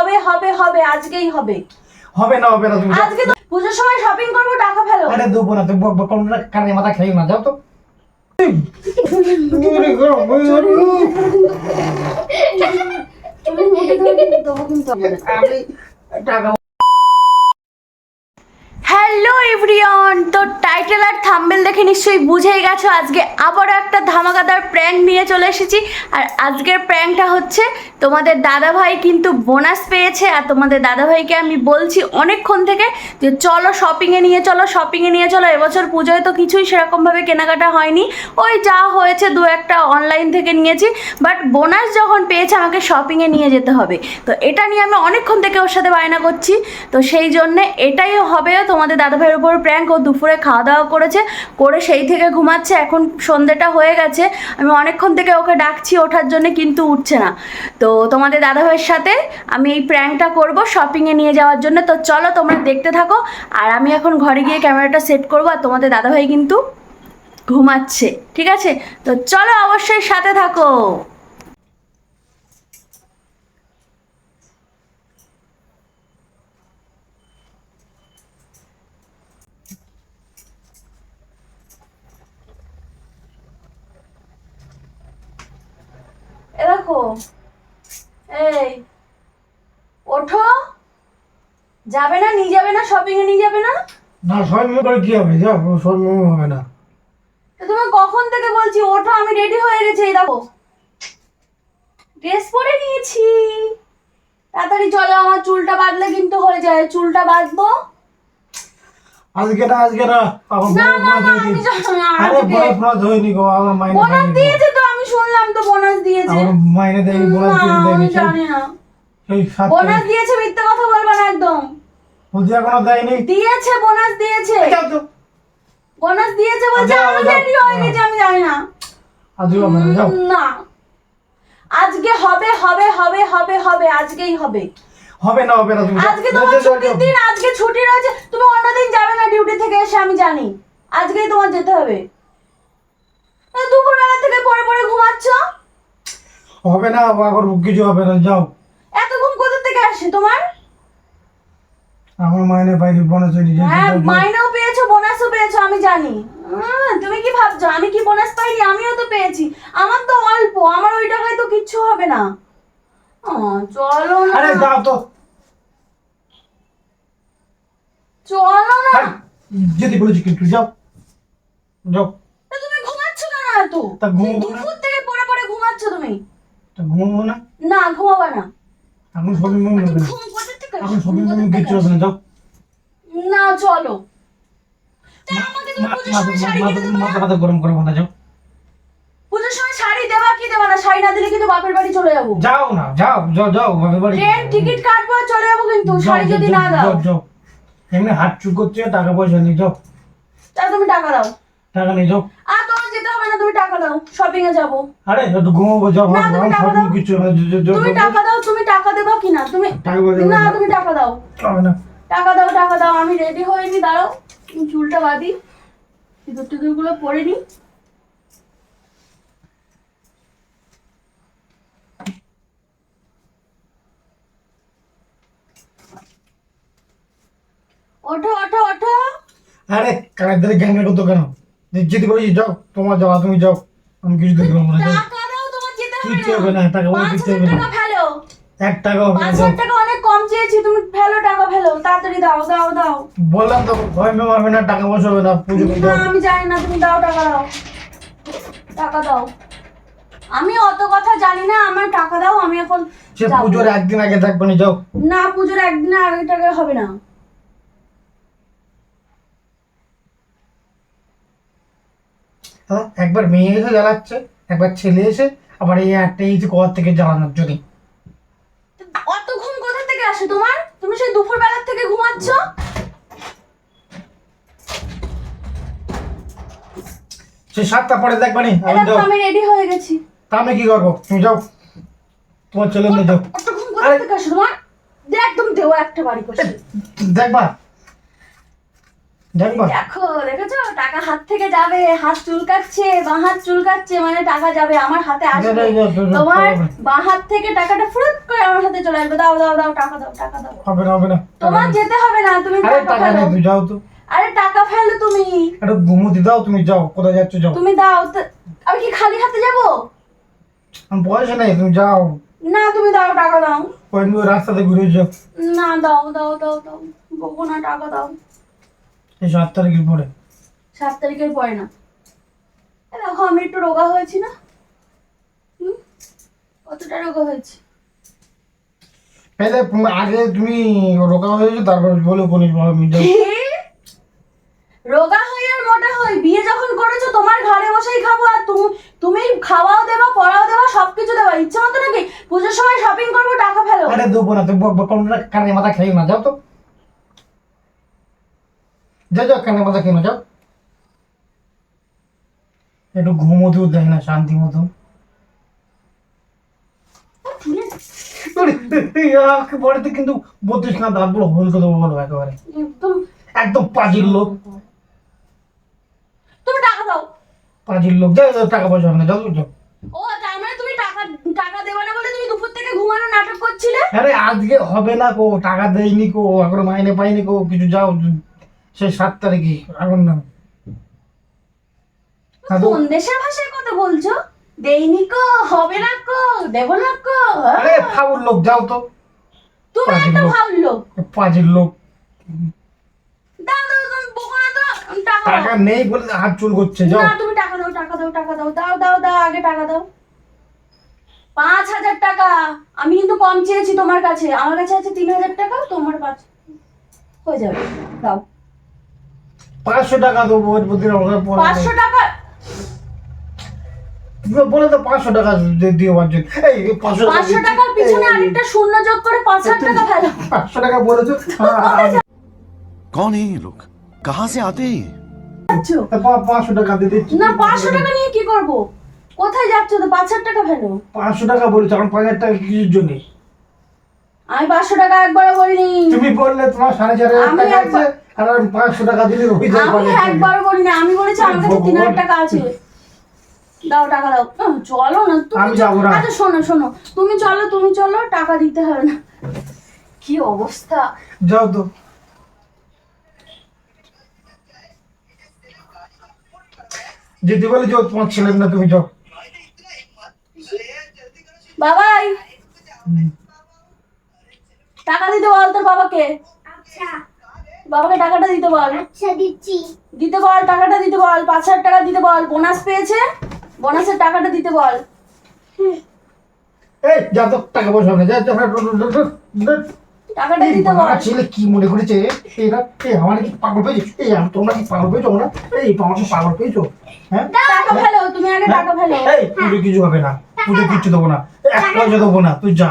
হবে হবে হবে আজকেই হবে। হবে না হবে না তুমি আজকে তো পূজোর সময় শপিং করব টাকা ফেলো। আরে দেবো না বক বক না কানে মাথা খেয়ে না যাও তো। টাকা হ্যালো এভরিওয়ান তো টাইটেল আর থাম্বেল দেখে নিশ্চয়ই বুঝেই গেছো, আজকে আবারও একটা ধামাকাদার প্র্যাঙ্ক নিয়ে চলে এসেছি। আর আজকের প্র্যাঙ্কটা হচ্ছে, তোমাদের দাদাভাই কিন্তু বোনাস পেয়েছে, আর তোমাদের দাদাভাইকে আমি বলছি অনেকক্ষণ থেকে যে চলো শপিংয়ে নিয়ে চলো শপিংয়ে নিয়ে চলো, এবছর পুজোয় তো কিছুই সেরকমভাবে কেনাকাটা হয়নি। ওই যা হয়েছে দু একটা অনলাইন থেকে নিয়েছি বাট বোনাস যখন পেয়েছে, আমাকে শপিংয়ে নিয়ে যেতে হবে। তো এটা নিয়ে আমি অনেকক্ষণ থেকে ওর সাথে বায়না করছি, তো সেই জন্যে এটাই হবে তোমাদের দাদাভাইয়ের উপর প্র্যাঙ্ক ও দুপুরে খাওয়া দাওয়া করেছে, করে সেই থেকে ঘুমাচ্ছে, এখন সন্ধ্যেটা হয়ে গেছে, আমি অনেকক্ষণ থেকে ওকে ডাকছি ওঠার জন্য, কিন্তু উঠছে না। তো তোমাদের দাদাভাইয়ের সাথে আমি এই প্র্যাঙ্কটা করব শপিংয়ে নিয়ে যাওয়ার জন্য, তো চলো তোমরা দেখতে থাকো, আর আমি এখন ঘরে গিয়ে ক্যামেরাটা সেট করব, আর তোমাদের দাদাভাই কিন্তু ঘুমাচ্ছে, ঠিক আছে? তো চলো অবশ্যই সাথে থাকো। দেখো এই ওঠো। যাবে না নিয়ে যাবে না শপিং এ নিয়ে যাবে না? না মিলে করে কি হবে? যাও সবাই মিলে হবে না। তো তুমি কখন থেকে বলছি ওঠো আমি রেডি হয়ে গেছি এই দেখো। ড্রেস পরে নিয়েছি। তাড়াতাড়ি চলো আমার চুলটা বাঁধলে কিন্তু হয়ে যায় চুলটা বাঁধবো। আজকে না আজকে না। আমার না না না আমি আরে বড় হয়নি গো আমার মাইনে বোনাস দিয়েছে তো আমি শুনলাম তো বোনাস দিয়েছে। আমার মাইনে দেয়নি বোনাস দিয়ে আমি জানি না। সেই বোনাস দিয়েছে মিথ্যে কথা বলবা না একদম। এখনও দেয়নি। দিয়েছে বোনাস দিয়েছে। বোনাস দিয়েছে বলছে যাও, আমি জানি না। আজকে না। আজকে হবে হবে হবে হবে হবে আজকেই হবে। হবে না হবে না তুমি আজকে তোমার ছুটির দিন আজকে ছুটি রয়েছে তুমি অন্যদিন যাবে না ডিউটি থেকে এসে আমি জানি। আজকেই তোমার যেতে হবে। দুপুরবেলা থেকে পরে পরে ঘুমাচ্ছ? হবে না এখন কিছু হবে না যাও। এত ঘুম কোথা থেকে আসে তোমার? আমার মাইনে পাইনি বোনাস হয়নি হ্যাঁ। মাইনেও পেয়েছ বোনাসও পেয়েছ আমি জানি। তুমি কি ভাবছ? আমি কি বোনাস পাইনি? আমিও তো পেয়েছি। আমার তো অল্প আমার ওই টাকায় তো কিচ্ছু হবে না। চলো না। আরে যাও তো। চলো না। যেতে বলেছি কিন্তু যাও। যাও। তুমি ঘুমাচ্ছ কেন এত? তা ঘুমবো না। দুপুর থেকে পরে পরে ঘুমাচ্ছ তুমি। তা ঘুমবো না? না ঘুমাবা না। এখন সবই মন হবে কোথা থেকে? এখন সবই মন কিচ্ছু হবে না যাও। না চলো। মাথা মাথা গরম করে না যাও। দেবা না শাড়ি না দিলে কিন্তু বাপের বাড়ি চলে যাব। যাও না যাও যাও যাও বাপের বাড়ি। ট্রেন টিকিট কাটবো চলে যাব কিন্তু শাড়ি যদি না দাও। যাও, এমনি হাত চুপ করছে টাকা পয়সা নেই যাও। তা তুমি টাকা দাও। টাকা নেই যাও। আর তোমার যেতে হবে না তুমি টাকা দাও শপিং এ যাব। আরে একটু ঘুমাবো যাও না, তুমি টাকা দাও। কিছু তুমি টাকা দাও তুমি টাকা দেবা কি না তুমি না তুমি টাকা দাও। হবে না। টাকা দাও টাকা দাও আমি রেডি হয়ে নি দাঁড়াও চুলটা বাঁধি সিঁদুর টিঁদুরগুলো পরে নি। ওঠো ওঠো ওঠো। আরে কানের ধরে গ্যাঙ্গা করতো কেন? যেতে বলেছি যাও তোমার তুমি যাও। আমি কিছু দেখতে পাবো না যাও টাকা দাও তোমার যেতে হবে না। টাকা পাঁচ হবে না। ফেলো। এক টাকা হবে না পাঁচ টাকা অনেক কম চেয়েছি তুমি ফেলো টাকা ফেলো তাড়াতাড়ি দাও দাও দাও। বললাম তো ভয় মেয়ে হবে না টাকা পয়সা হবে না পুজো করে না আমি জানি না তুমি দাও টাকা দাও। টাকা দাও। আমি অত কথা জানি না আমার টাকা দাও আমি এখন সে। পুজোর একদিন আগে থাকবে না যাও। না পুজোর একদিন আগে টাকা হবে না। হ্যাঁ, একবার মেয়ে এসে জ্বালাচ্ছে একবার ছেলে এসে আবার এই একটা এই যে কর থেকে জ্বালানোর জন্য। অত ঘুম কোথা থেকে আসে তোমার? তুমি সেই থেকে ঘুমাচ্ছ? সে সাতটা পরে দেখবে নি আমি যাও আমি রেডি হয়ে গেছি। তা আমি কি করব? তুমি যাও। তোমার ছেলে মেয়ে যাও। অত ঘুম কোথা থেকে আসে তোমার? দেখ তুমি দেও একটা বাড়ি দেখবা দেখবা দেখো। দেখেছ? টাকা হাত থেকে যাবে হাত চুলকাচ্ছে বাঁ হাত চুলকাচ্ছে মানে টাকা যাবে আমার হাতে আসবে। তোমার বাঁ হাত থেকে টাকাটা ফুরুত করে আমার হাতে চলে আসবে। দাও দাও দাও টাকা দাও টাকা দাও। হবে না হবে না তোমার যেতে হবে না তুমি আরে টাকা ফেলো। তুই যাও তো। আরে টাকা ফেলো তুমি। একটু ঘুমোতে দাও তুমি যাও কোথায় যাচ্ছ যাও। তুমি দাও তো- আমি কি খালি হাতে যাব? আমার পয়সা নেই তুমি যাও। না তুমি দাও টাকা দাও। ওই রাস্তাতে ঘুরে যাও। না দাও দাও দাও দাও। বকো না টাকা দাও। এই সাত তারিখের পরে। সাত তারিখের পরে না। দেখো আমি একটু রোগা হয়েছি না? হুম? কতটা রোগা হয়েছি? আগে তুমি রোগা হয়েছো তারপর বলে বলিস? রোগা হই আর মোটা হই বিয়ে যখন করেছ তোমার ঘরে বসেই খাব আর তুমি তুমি খাওয়াও দেবা পড়াও দেবা সবকিছু দেবা। ইচ্ছে মতো নাকি পুজোর সময় শপিং করব টাকা ফেলো। আরে দেবো না তুমি বক বক কানে মাথা খেয়ে না যাও তো। যাও কানে মাথা খেয়ে না যাও একটু ঘুমোতেও দেয় না শান্তি মতো পরেতে কিন্তু না বলো ভুল করে দেবো বলো একেবারে। একদম। একদম পাজির লোক। তুমি টাকা দাও। পাজির লোক। যাও, টাকা পয়সা না যাও যাও ও তার মানে তুমি টাকা টাকা দেবে না বলে তুমি দুপুর থেকে ঘুমানো নাটক করছিলে? আরে আজকে হবে না কো টাকা দেয়নি কো এখন মাইনে পাইনি কো কিছু যাও সেই সাত তারিখে এখন না দাদু কোন দেশের ভাষায় কথা বলছো? দেইনি কো হবে না কো দেব না কো হ্যাঁ? আরে ফাউল লোক যাও তো। তুমি একটা লোক। পাজির লোক। দাও দাও তুমি বকো না তো টাকা টাকা নেই বলে হাত চুল করছে যাও। না তুমি টাকা দাও টাকা দাও টাকা দাও দাও দাও দাও আগে টাকা দাও। পাঁচ হাজার টাকা। আমি কিন্তু কম চেয়েছি তোমার কাছে। আমার কাছে আছে তিন হাজার টাকা তোমার পাঁচ হয়ে যাবে। দাও। পাঁচশো টাকা দেবো ওই বুদ্ধির পাঁচশো টাকা? বলে তো পাঁচশো টাকা দিয়ে পাঁচশো পাঁচশো টাকার পিছনে আরেকটা শূন্য যোগ করে পাঁচ হাজার টাকা ফেলো। পাঁচশো টাকা বলেছ? কন এই লোক? কাহা সে আতে আচ্ছা। পাঁচশো টাকা দিয়ে দিচ্ছি। না পাঁচশো টাকা নিয়ে কি করব? কোথায় যাচ্ছ তো পাঁচ হাজার টাকা ফেলো? পাঁচশো টাকা বলেছ আমার পাঁচ হাজার টাকা কিছুর জন্যে? আমি পাঁচশো টাকা একবারও বলিনি। তুমি বললে তোমার সাড়ে চার হাজার টাকা আর আমি পাঁচশো টাকা দিলে হয়ে যায় আমি পাঁচ হাজার টাকা। একবারও বলি না আমি বলেছি আমার কাছে তিন হাজার টাকা আছে। দাও টাকা দাও। চলো না তুমি। আচ্ছা শোনো শোনো। তুমি চলো তুমি চলো টাকা দিতে হবে না। কি অবস্থা? যাও তো। যেতে বলে যাও তোমার ছেলে না তুমি যাও। বাবাই টাকা দিতে বল তোর বাবাকে। আচ্ছা। বাবাকে টাকাটা দিতে বল। আচ্ছা দিচ্ছি। দিতে বল টাকাটা দিতে বল পাঁচ হাজার টাকা দিতে বল বোনাস পেয়েছে? বোনাসের টাকাটা দিতে বল। এই যা তো টাকা পয়সা হবে না, যা। টাকাটা দিতে বল। ছেলে কি মনে করেছে? এরা এই আমার কি পাগল পেয়েছ। এই আম- তোমরা কি পাগল পেয়েছ না এই তোমার কি পাগল পেয়েছ? হ্যাঁ? টাকা ফেলো তুমি আগে টাকা ফেলো। এই পুজো কিছু হবে না পুজো কিচ্ছু দেবো না এক পয়সা দেবো না তুই যা।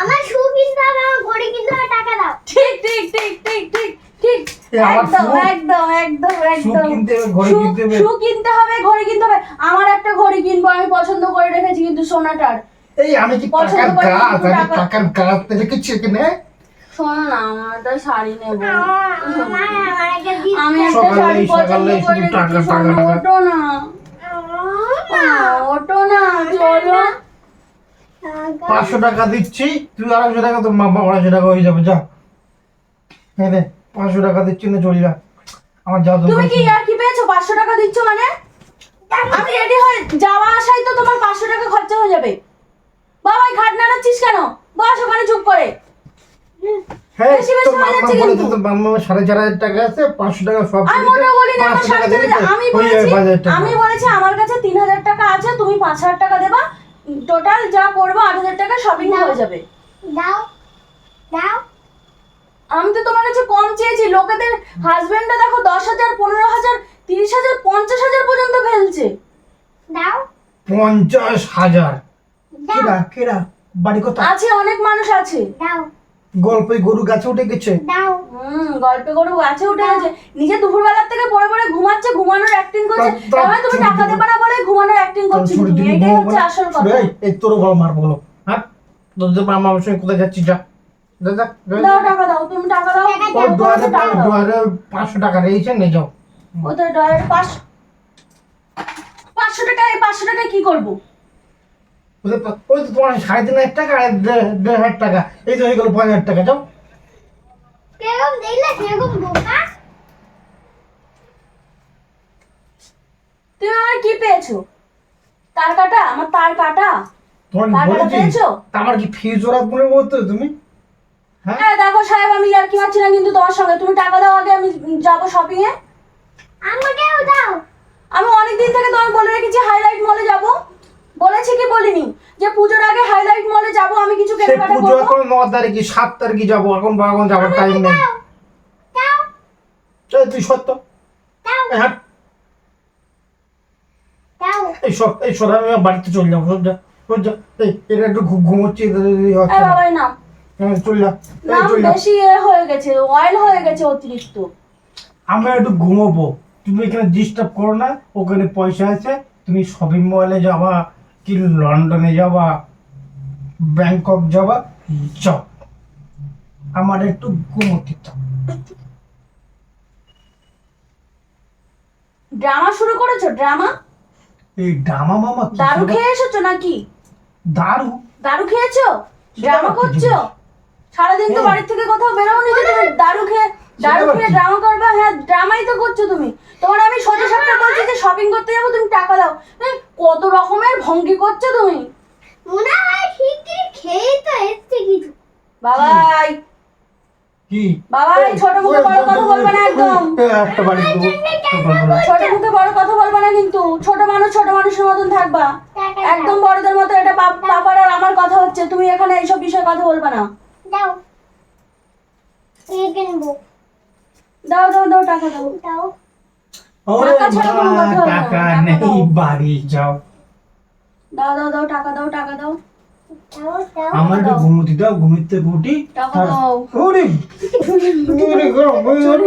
আমার শু কিনতে হবে আমার ঘড়ি কিনতে হবে টাকা দাও। ঠিক ঠিক ঠিক ঠিক ঠিক। ঠিক এ একদম একদম একদম শু কিনতে হবে ঘড়ি কিনতে হবে। shoe কিনতে হবে ঘড়ি কিনতে হবে। আমার একটা ঘড়ি কিনবো আমি পছন্দ করে রেখেছি কিন্তু সোনাটার। এই আমি কি পছন্দ টাকার করে গাছ? আমি টাকা- টাকার গাছ রেখেছি এখানে? শোনো না আমার একটা শাড়ি নেব। আমার আমার আমার একটা দিতে আমি একটা শাড়ি পছন্দ করে শুধু টাকা, রেখেছি টাকা, সোনা টাকা। ওঠো না। আহ, না। চলো। পাঁচশো টাকা দিচ্ছি তুই আড়াইশো টাকা তোর মামা আড়াইশো টাকা হয়ে যাবে যা। এই দে পাঁচশো টাকা দিচ্ছি না চলে যা। আমার যা তুমি কি আর কি পেয়েছ? পাঁচশো টাকা দিচ্ছ মানে? আমি রেডি হয়ে যাওয়া আসাই তো তোমার পাঁচশো টাকা খরচা হয়ে যাবে। বাবাই ঘাট নাড়াচ্ছিস কেন? বস ওখানে চুপ করে। বেশি বেশি তোর মামা যাচ্ছে বলে কিন্তু। তো তোর মামা সাড়ে চার হাজার টাকা আছে পাঁচশো টাকা সব আমি দিয়ে দে, মোটেও বলিনি আমার 500 টাকা সাড়ে দিয়ে চার দে, হাজার। আমি যাবে বলেছি পাঁচ হাজার টাকা। আমি বলেছি আমার কাছে তিন হাজার টাকা আছে তুমি পাঁচ হাজার টাকা দেবা। টোটাল যা করব আট হাজার টাকা শপিং হয়ে যাবে। দাও। দাও। আমি তো তোমার কাছে কম চেয়েছি। লোকেদের হাজবেন্ডরা দেখো দশ হাজার পনেরো হাজার তিরিশ হাজার পঞ্চাশ হাজার পর্যন্ত ফেলছে। দাও। পঞ্চাশ হাজার। দাও। কেরা কেরা বাড়ি কথা আছে অনেক মানুষ আছে। দাও। গল্পে গরু গাছে উঠে গেছে? দাও। হুম গল্পে গরু গাছে উঠে গেছে। নিজে দুপুরবেলার থেকে পড়ে পড়ে ঘুমাচ্ছে ঘুমানোর অ্যাক্টিং করছে। তা- তা- তার মানে তুমি টাকা দিবো। না বলে ঘুমানোর অ্যাক্টিং করছি এটাই হচ্ছে আসল কথা। এই, তোর বড় মার বলো। হ্যাঁ? তোদের মামা আমার সঙ্গে কোথায় যাচ্ছিস যা, দাও টাকা দাও তুমি টাকা দাও। ও তোমার দুয়ারে কাছে টাকা দাও। দুয়ারে পাঁচশো টাকা রয়েছে নিয়ে যাও। কোথায় ডলার পাঁচশো পাঁচশো টাকায় পাঁচশো টাকায় কি করব? ওই তো তোমার সাড়ে তিন হাজার টাকা আর দেড় দেড় হাজার টাকা। এই তো হয়ে গেলো পাঁচ হাজার টাকা যাও। কীরকম দেখলে কীরকম বোকা? তুমি আমার কি পেয়েছ? তার কাটা? আমার তার কাটা? তোমার বলেছি পেয়েছ? আমার কি ফিজ ওরা মনে বলতো তুমি? হ্যাঁ? হ্যাঁ দেখো সাহেব আমি আর কি পাচ্ছি না কিন্তু তোমার সঙ্গে। তুমি টাকা দাও আগে আমি যাব শপিং এ আমাকেও দাও। আমি অনেক দিন থেকে তোমায় বলে রেখেছি হাইলাইট মলে যাব। বলেছি কি বলিনি? যে পুজোর আগে হাইলাইট মলে যাব আমি কিছু কেনাকাটা পুজো করব। এখন ন তারিখে সাত তারিখে যাব এখন এখন যাবার টাইম নেই। দাও। তুই সত্য? দাও। এই হাট। এই সব এই সব আমি আমার বাড়িতে চলে যাব সব যা সব যা। এই এটা একটু ঘুমোচ্ছি। নাম। হ্যাঁ, চলে যা এই নাম চলে যা। বেশি হয়ে গেছে অয়েল হয়ে গেছে অতিরিক্ত। আমরা একটু ঘুমোবো। তুমি এখানে ডিস্টার্ব করো না ওখানে পয়সা আছে তুমি শপিং মলে যাবা কি লন্ডনে যাবা ব্যাংকক যাবা যাও। আমার একটু ঘুমোতে দাও। ড্রামা শুরু করেছ? ড্রামা এই ড্রামা মামা দারু খেয়ে এসেছ নাকি? দারু। দারু খেয়েছো? ড্রামা করছ? সারাদিন তো। বাড়ির থেকে কোথাও বেরোনি তুমি দারু খেয়ে দারু খেয়ে ড্রামা করবে? হ্যাঁ ড্রামাই তো করছ তুমি। তোমার আমি সোজা সাপটা বলছি যে শপিং করতে যাব তুমি টাকা দাও। কত রকমের ভঙ্গি করছ তুমি। মনে হয় শিগগিরই খেয়েই তো এসছে কিছু। বাবাই কি? বাবাই ছোট মুখে বড় কথা বলবে না একদম। একটা বাড়ি ছোট মুখে বড় কথা বলবে না কিন্তু। ছোট মানুষ ছোট মানুষের মতন থাকবা। একদম বড়দের মতো এটা বাবার আর আমার কথা হচ্ছে। তুমি এখানে এইসব বিষয়ে কথা বলবে না। দাও। এই কিনবো দাও দাও দাও টাকা দাও। দাও। ওরে টাকা নেই বাড়ি যাও। দাও দাও দাও দাও দাও। আমার একটু ঘুমোতে দাও ঘুমিতে দাও। ওরে ওরে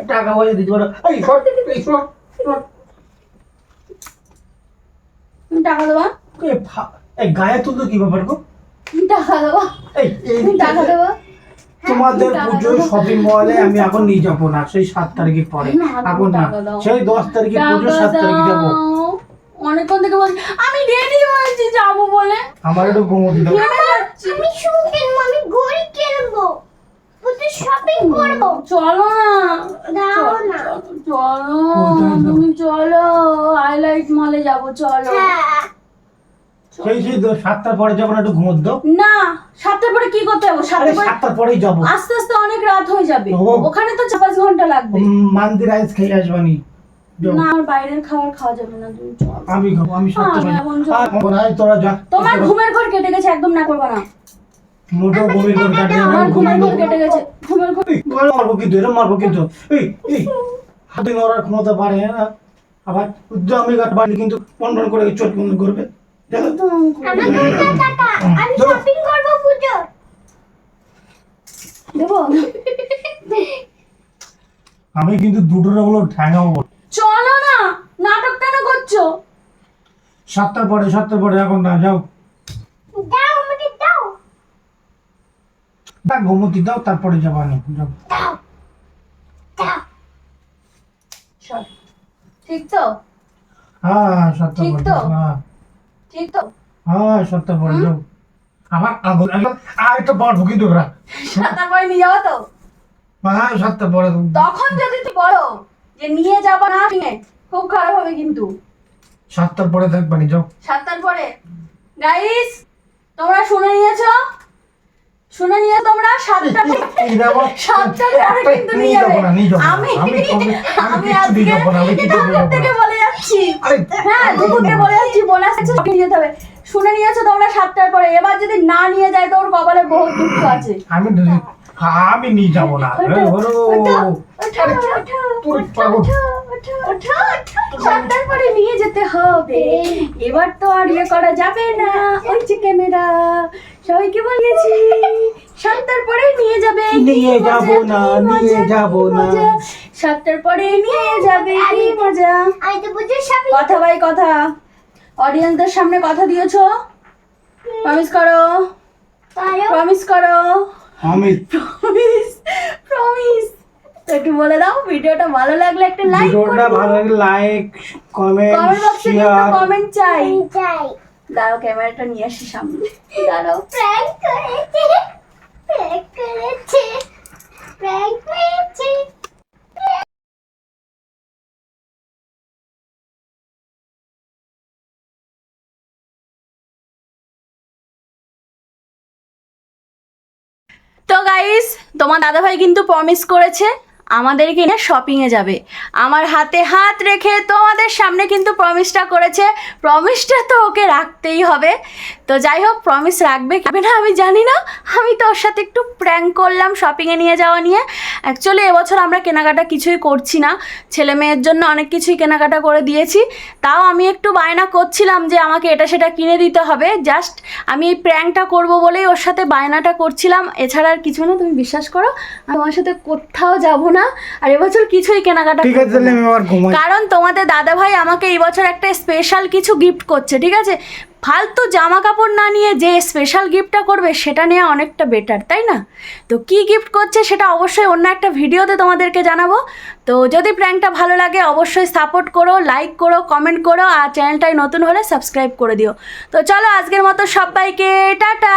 আমি। পয়সা দিতে পারো এই এই। তুমি টাকা দেবা? এই গায়ে তুলতো কি ব্যাপার গো? টাকা দেবা? এই এই টাকা দেবা? তোমাদের দেবো। শপিং মলে আমি এখন নিয়ে যাব না সেই সাত তারিখের পরে। না, এখন না সেই দশ তারিখে পুজো সাত তারিখে যাব। অনেকক্ষণ থেকে বলছি আমি রেডি হয়েছি যাব বলে। আমার একটু ঘুমোতে দাও। আমি শু কিনবো আমি ঘড়ি কিনবো। বুঝতে শপিং করব। চলো না। দাও না। চলো তুমি চলো হাইলাইট মলে যাব চলো। হ্যাঁ। সেই সেই সাতটার পরে যাব না একটু ঘুমোতে দাও। না সাতটার পরে কি করতে যাব? সাতটার পরেই যাব। আস্তে আস্তে অনেক রাত হয়ে যাবে। ও। ওখানে তো চার পাঁচ ঘণ্টা লাগবে। উম, মান্দির আইস খেয়ে আসবানি। না আমার বাইরের খাবার খাওয়া যাবে না তুমি আমি খাব আমি সাতটা। আর তোরা যা। তোমার ঘুমের ঘর কেটে গেছে একদম না করবা না। মোটো ঘুমের ঘর কাটে আমার আমার ঘুমের ঘর কেটে গেছে। ঘুমের ঘর মারবো কিন্তু এটা মারবো কিন্তু। এই এই হাতে নড়ার ক্ষমতা পারে না আবার জামি কাট বাড়ি কিন্তু পন পন করে চোট বন্ধ করবে। দেখো। তো আমার দুটো টাকা আমি শপিং করব পুজো। দেবো? আমি কিন্তু দুটো ঠ্যাঙাবো। চলো না করছ? সাতটার পরে সাতটার পরে এখন না যাও দাও আমাকে দাও তা ঘুমতি দাও তারপরে যাব আমি। ঠিক তো? হ্যাঁ সাতটার ঠিক তো? হ্যাঁ। ঠিক তো? হ্যাঁ সাতটার পরে যাও আবার আগুন আর একটা পারব কিন্তু ওরা সাতটার পরে নিয়ে যাব তো? হ্যাঁ সাতটার পরে তখন যদি তুই বলো যে নিয়ে যাব না নিয়ে খুব খারাপ হবে কিন্তু। সাতটার পরে থাকবানি যাও। সাতটার পরে। গাইস তোমরা শুনে নিয়েছো? শুনে নিয়ে তোমরা সাতটা পরে কিন্তু নিয়ে যাবে। আমি আমি আজকে থেকে বলে যাচ্ছি। হ্যাঁ বলে যাচ্ছি বোনাস আছে যেতে হবে শুনে নিয়েছো তোমরা সাতটার পরে। এবার যদি না নিয়ে যায় তো ওর কপালে বহুত দুঃখ আছে। আমি আমি নিয়ে যাব না। তোর। সাতটার পরে নিয়ে যেতে হবে। এবার তো আর ইয়ে করা যাবে না। ওই যে ক্যামেরা। সবাইকে বলিয়েছি সাতটার পরে নিয়ে যাবে। নিয়ে যাব না, নিয়ে যাব না। সাতটার পরে নিয়ে যাবে কি মজা। আমি তো শপিং কথা ভাই কথা। অডিয়েন্সদের সামনে কথা দিয়েছ? প্রমিস করো। প্রমিস করো। আমি প্রমিস প্রমিস একটু বলে দাও ভিডিওটা ভালো লাগলে একটা লাইক ভিডিওটা ভালো লাগলে লাইক কমেন্ট কমেন্ট বক্সে কমেন্ট চাই। যাই দাঁড়াও ক্যামেরাটা নিয়ে আসি সামনে। দাঁড়াও। প্র্যাঙ্ক করেছে প্র্যাঙ্ক করেছে প্র্যাঙ্ক করেছে। তো গাইস তোমার দাদাভাই কিন্তু প্রমিস করেছে আমাদেরকে নিয়ে শপিংয়ে যাবে। আমার হাতে হাত রেখে তোমাদের সামনে কিন্তু প্রমিসটা করেছে। প্রমিসটা তো ওকে রাখতেই হবে। তো যাই হোক প্রমিস রাখবে কি না আমি জানি না। আমি তো ওর সাথে একটু প্র্যাঙ্ক করলাম শপিংয়ে নিয়ে যাওয়া নিয়ে। অ্যাকচুয়ালি এবছর আমরা কেনাকাটা কিছুই করছি না। ছেলে মেয়ের জন্য অনেক কিছুই কেনাকাটা করে দিয়েছি। তাও আমি একটু বায়না করছিলাম যে আমাকে এটা সেটা কিনে দিতে হবে। জাস্ট আমি এই প্র্যাঙ্কটা করব বলেই ওর সাথে বায়নাটা করছিলাম। এছাড়া আর কিছু না, তুমি বিশ্বাস করো আমার সাথে কোথাও যাব না। আর এবছর কিছুই কেনাকাটা ঠিক আছে তাহলে আমি আবার ঘুমাই। কারণ তোমাদের দাদা ভাই আমাকে এই বছর একটা স্পেশাল কিছু গিফট করছে ঠিক আছে? ফালতু জামা কাপড় না নিয়ে যে স্পেশাল গিফটটা করবে সেটা নিয়ে অনেকটা বেটার তাই না? তো কি গিফট করছে সেটা অবশ্যই অন্য একটা ভিডিওতে তোমাদেরকে জানাব। তো যদি প্র্যাঙ্কটা ভালো লাগে অবশ্যই সাপোর্ট করো লাইক করো কমেন্ট করো আর চ্যানেলটাই নতুন হলে সাবস্ক্রাইব করে দিও। তো চলো আজকের মতো সবাইকে টাটা!